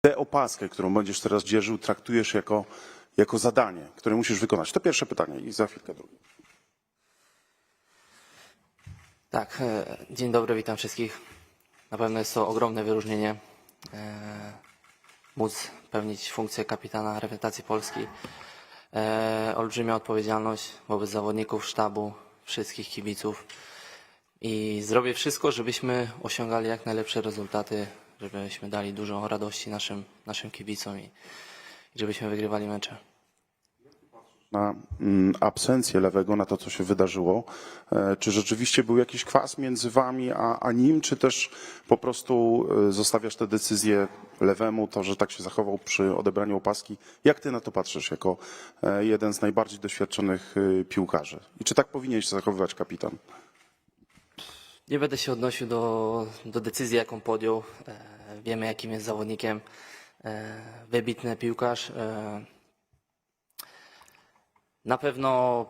tę opaskę, którą będziesz teraz dzierżył, traktujesz jako, jako zadanie, które musisz wykonać? To pierwsze pytanie i za chwilkę drugie. Tak, e, dzień dobry, witam wszystkich. Na pewno jest to ogromne wyróżnienie e, móc pełnić funkcję kapitana reprezentacji Polski. E, olbrzymia odpowiedzialność wobec zawodników, sztabu, wszystkich kibiców i zrobię wszystko, żebyśmy osiągali jak najlepsze rezultaty, żebyśmy dali dużo radości naszym, naszym kibicom i, żebyśmy wygrywali mecze. na mm, absencję lewego, na to, co się wydarzyło. E, Czy rzeczywiście był jakiś kwas między wami a, a nim, czy też po prostu e, zostawiasz tę decyzję lewemu, to, że tak się zachował przy odebraniu opaski? Jak ty na to patrzysz, jako e, jeden z najbardziej doświadczonych piłkarzy? I czy tak powinien się zachowywać kapitan? Nie będę się odnosił do, do decyzji, jaką podjął. Wiemy, jakim jest zawodnikiem. E, wybitny piłkarz. E, na pewno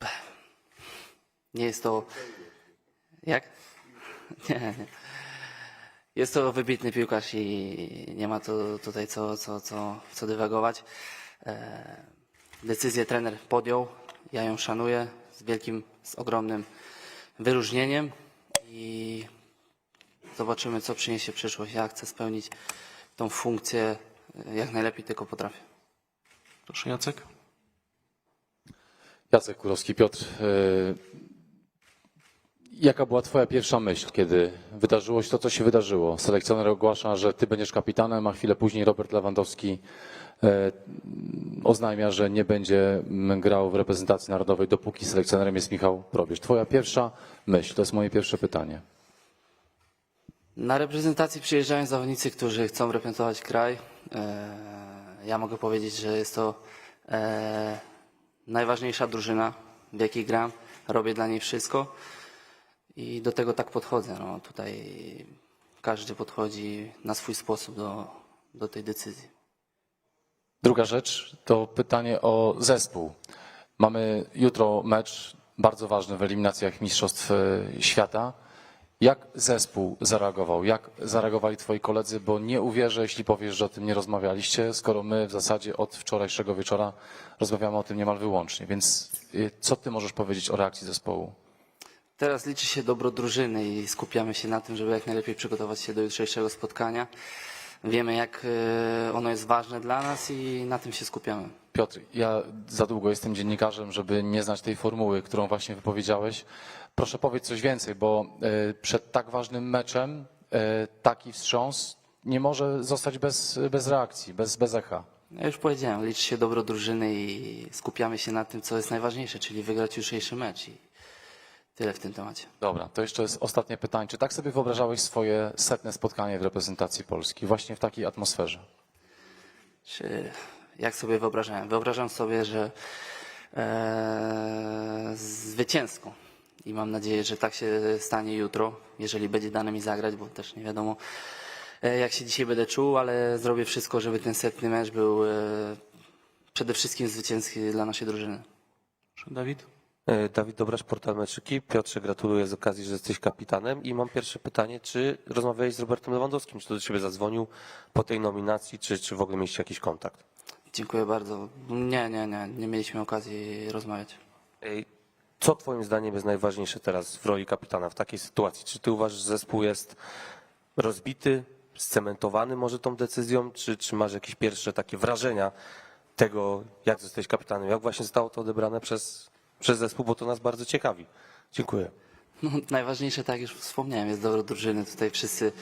nie jest to. Jak? Nie, nie. Jest to wybitny piłkarz i nie ma tu tutaj co, co, co, co dywagować. E, decyzję trener podjął. Ja ją szanuję z wielkim, z ogromnym wyróżnieniem i zobaczymy, co przyniesie przyszłość. Ja chcę spełnić tą funkcję e, jak najlepiej tylko potrafię. Proszę Jacek. Jacek Kurowski, Piotr. e, Jaka była Twoja pierwsza myśl, kiedy wydarzyło się to, co się wydarzyło? Selekcjoner ogłasza, że Ty będziesz kapitanem, a chwilę później Robert Lewandowski e, oznajmia, że nie będzie mm, grał w reprezentacji narodowej, dopóki selekcjonerem jest Michał Probierz. Twoja pierwsza myśl, to jest moje pierwsze pytanie. Na reprezentacji przyjeżdżają zawodnicy, którzy chcą reprezentować kraj. E, Ja mogę powiedzieć, że jest to e, najważniejsza drużyna, w jakiej gram. Robię dla niej wszystko i do tego tak podchodzę. No, tutaj każdy podchodzi na swój sposób do, do tej decyzji. Druga rzecz to pytanie o zespół. Mamy jutro mecz bardzo ważny w eliminacjach Mistrzostw e, Świata. Jak zespół zareagował? Jak zareagowali twoi koledzy? Bo nie uwierzę, jeśli powiesz, że o tym nie rozmawialiście, skoro my w zasadzie od wczorajszego wieczora rozmawiamy o tym niemal wyłącznie. Więc e, co ty możesz powiedzieć o reakcji zespołu? Teraz liczy się dobro drużyny i skupiamy się na tym, żeby jak najlepiej przygotować się do jutrzejszego spotkania. Wiemy, jak e, ono jest ważne dla nas i na tym się skupiamy. Piotr, ja za długo jestem dziennikarzem, żeby nie znać tej formuły, którą właśnie wypowiedziałeś. Proszę powiedz coś więcej, bo e, przed tak ważnym meczem e, taki wstrząs nie może zostać bez, bez reakcji, bez, bez echa. Ja już powiedziałem, liczy się dobro drużyny i skupiamy się na tym, co jest najważniejsze, czyli wygrać jutrzejszy mecz. Tyle w tym temacie. Dobra, to jeszcze jest ostatnie pytanie. Czy tak sobie wyobrażałeś swoje setne spotkanie w reprezentacji Polski, właśnie w takiej atmosferze? Czy jak sobie wyobrażałem? Wyobrażam sobie, że e, zwycięsko. I mam nadzieję, że tak się stanie jutro, jeżeli będzie dane mi zagrać, bo też nie wiadomo, e, jak się dzisiaj będę czuł, ale zrobię wszystko, żeby ten setny mecz był e, przede wszystkim zwycięski dla naszej drużyny. Proszę Dawid. E, Dawid Dobrasz, portal Meczyki. Piotrze, gratuluję z okazji, że jesteś kapitanem. I mam pierwsze pytanie, czy rozmawiałeś z Robertem Lewandowskim? Czy to do ciebie zadzwonił po tej nominacji, czy, czy w ogóle mieliście jakiś kontakt? Dziękuję bardzo. Nie, nie, nie, nie mieliśmy okazji rozmawiać. Ej, Co twoim zdaniem jest najważniejsze teraz w roli kapitana w takiej sytuacji? Czy ty uważasz, że zespół jest rozbity, scementowany może tą decyzją, czy, czy masz jakieś pierwsze takie wrażenia tego, jak zostałeś kapitanem? Jak właśnie zostało to odebrane przez, przez zespół, bo to nas bardzo ciekawi. Dziękuję. No, najważniejsze, tak jak już wspomniałem, jest dobro drużyny. Tutaj wszyscy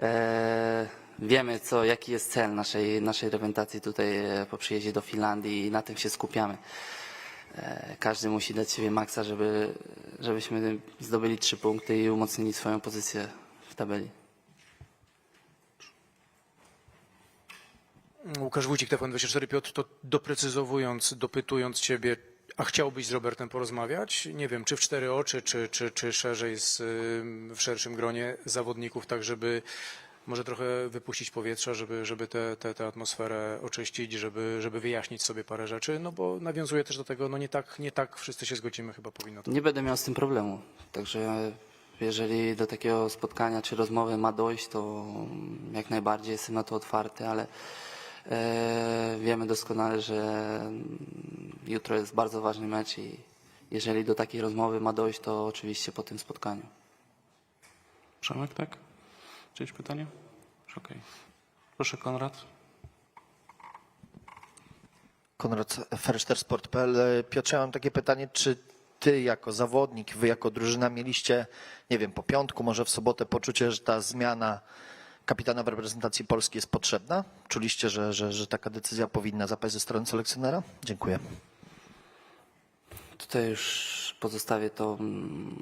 e, wiemy, co, jaki jest cel naszej, naszej reprezentacji tutaj e, po przyjeździe do Finlandii i na tym się skupiamy. E, każdy musi dać siebie maksa, żeby, żebyśmy zdobyli trzy punkty i umocnili swoją pozycję w tabeli. Łukasz Wójcik, TVN24. Piotr, to doprecyzowując, dopytując Ciebie, a chciałbyś z Robertem porozmawiać? Nie wiem, czy w cztery oczy, czy, czy, czy szerzej z, ym, w szerszym gronie zawodników, tak żeby może trochę wypuścić powietrza, żeby, żeby tę te, te atmosferę oczyścić, żeby, żeby wyjaśnić sobie parę rzeczy, no bo nawiązuje też do tego, no nie tak, nie tak wszyscy się zgodzimy, chyba powinno to Nie będę miał z tym problemu, także jeżeli do takiego spotkania czy rozmowy ma dojść, to jak najbardziej jestem na to otwarty, ale e, wiemy doskonale, że jutro jest bardzo ważny mecz i jeżeli do takiej rozmowy ma dojść, to oczywiście po tym spotkaniu. Przemek, tak? Czyjeś pytanie? Okej. Proszę Konrad. Konrad Ferszter, Sport.pl. Piotrze, ja mam takie pytanie, czy ty jako zawodnik, wy jako drużyna mieliście, nie wiem, po piątku, może w sobotę poczucie, że ta zmiana kapitana w reprezentacji Polski jest potrzebna? Czuliście, że, że, że taka decyzja powinna zapaść ze strony selekcjonera? Dziękuję. Tutaj już pozostawię to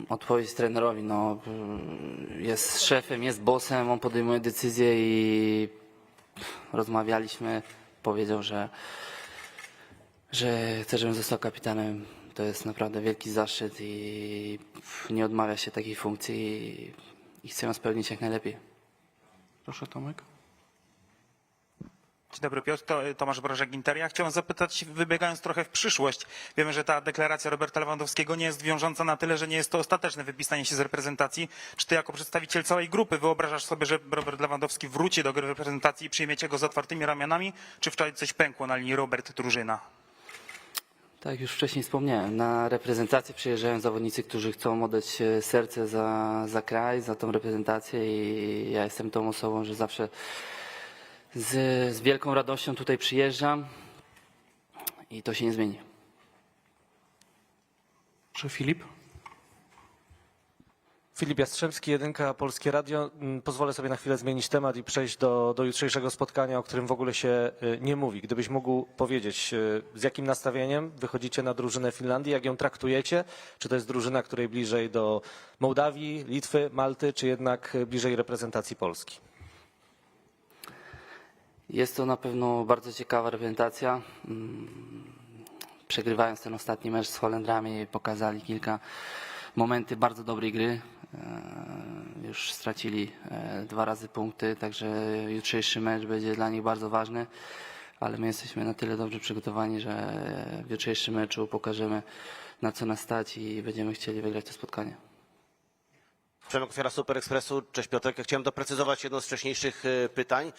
odpowiedź trenerowi. No, jest szefem, jest bossem, on podejmuje decyzje i rozmawialiśmy. Powiedział, że, że chce, żebym został kapitanem. To jest naprawdę wielki zaszczyt i nie odmawia się takiej funkcji i, i chcę ją spełnić jak najlepiej. Proszę Tomek. Dzień dobry Piotr, to, Tomasz Brożek Interia. Chciałem zapytać, wybiegając trochę w przyszłość, wiemy, że ta deklaracja Roberta Lewandowskiego nie jest wiążąca na tyle, że nie jest to ostateczne wypisanie się z reprezentacji. Czy ty jako przedstawiciel całej grupy wyobrażasz sobie, że Robert Lewandowski wróci do gry reprezentacji i przyjmiecie go z otwartymi ramionami? Czy wczoraj coś pękło na linii Robert Drużyna? Tak już wcześniej wspomniałem, na reprezentację przyjeżdżają zawodnicy, którzy chcą oddać e, serce za, za kraj, za tą reprezentację i ja jestem tą osobą, że zawsze z, z wielką radością tutaj przyjeżdżam i to się nie zmieni. Proszę Filip. Filip Jastrzębski, Jedynka, Polskie Radio. Mm, Pozwolę sobie na chwilę zmienić temat i przejść do, do jutrzejszego spotkania, o którym w ogóle się y, nie mówi. Gdybyś mógł powiedzieć, y, z jakim nastawieniem wychodzicie na drużynę Finlandii, jak ją traktujecie? Czy to jest drużyna, której bliżej do Mołdawii, Litwy, Malty, czy jednak y, bliżej reprezentacji Polski? Jest to na pewno bardzo ciekawa reprezentacja. Mm, Przegrywając ten ostatni mecz z Holendrami pokazali kilka momenty bardzo dobrej gry. E, Już stracili e, dwa razy punkty, także jutrzejszy mecz będzie dla nich bardzo ważny. Ale my jesteśmy na tyle dobrze przygotowani, że w jutrzejszym meczu pokażemy na co nas stać i będziemy chcieli wygrać to spotkanie. Przemek Ofiara Super Expressu. Cześć Piotrek. Chciałem doprecyzować jedno z wcześniejszych e, pytań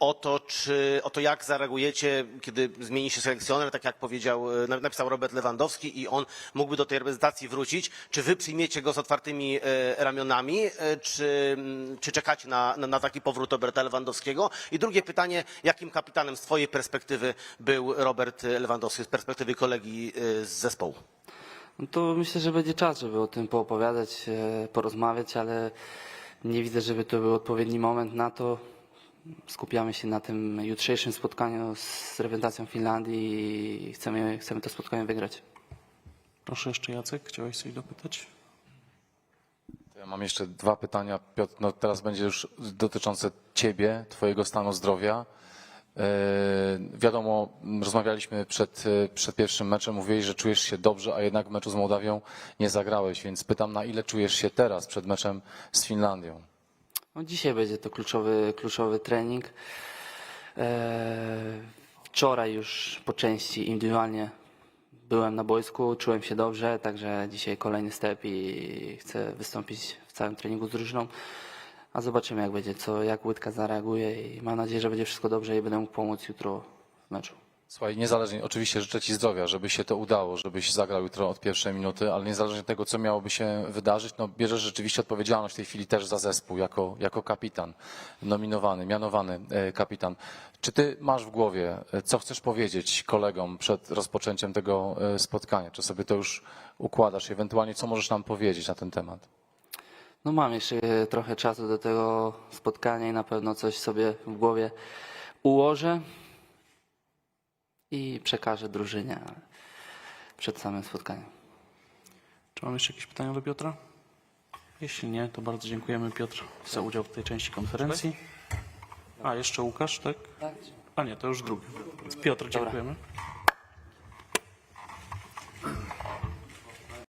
o to, czy, o to jak zareagujecie, kiedy zmieni się selekcjoner, tak jak powiedział, e, na- napisał Robert Lewandowski i on mógłby do tej reprezentacji wrócić. Czy wy przyjmiecie go z otwartymi e, ramionami, czy, czy czekacie na, na, taki powrót Roberta Lewandowskiego? I drugie pytanie, jakim kapitanem z twojej perspektywy był Robert Lewandowski, z perspektywy kolegi z zespołu? No to myślę, że będzie czas, żeby o tym poopowiadać, e, porozmawiać, ale nie widzę, żeby to był odpowiedni moment na to. Skupiamy się na tym jutrzejszym spotkaniu z reprezentacją Finlandii i chcemy, chcemy to spotkanie wygrać. Proszę jeszcze Jacek. Chciałeś coś dopytać? Ja mam jeszcze dwa pytania. Piotr, no teraz będzie już dotyczące ciebie, twojego stanu zdrowia. Yy, wiadomo, rozmawialiśmy przed, yy, przed pierwszym meczem, mówiłeś, że czujesz się dobrze, a jednak w meczu z Mołdawią nie zagrałeś, więc pytam, na ile czujesz się teraz przed meczem z Finlandią? No dzisiaj będzie to kluczowy, kluczowy trening. E, Wczoraj już po części indywidualnie byłem na boisku, czułem się dobrze, także dzisiaj kolejny step i chcę wystąpić w całym treningu z drużyną. A zobaczymy jak będzie, co, jak Łydka zareaguje i mam nadzieję, że będzie wszystko dobrze i będę mógł pomóc jutro w meczu. Słuchaj, niezależnie, oczywiście życzę Ci zdrowia, żeby się to udało, żebyś zagrał jutro od pierwszej minuty, ale niezależnie od tego, co miałoby się wydarzyć, no bierzesz rzeczywiście odpowiedzialność w tej chwili też za zespół, jako, jako kapitan, nominowany, mianowany e, kapitan. Czy Ty masz w głowie, e, co chcesz powiedzieć kolegom przed rozpoczęciem tego e, spotkania? Czy sobie to już układasz? Ewentualnie, co możesz nam powiedzieć na ten temat? No mam jeszcze trochę czasu do tego spotkania i na pewno coś sobie w głowie ułożę i przekażę drużynie przed samym spotkaniem. Czy mam jeszcze jakieś pytania do Piotra? Jeśli nie, to bardzo dziękujemy Piotr za udział w tej części konferencji. A, jeszcze Łukasz, tak? A nie, to już drugi. Piotr, dziękujemy.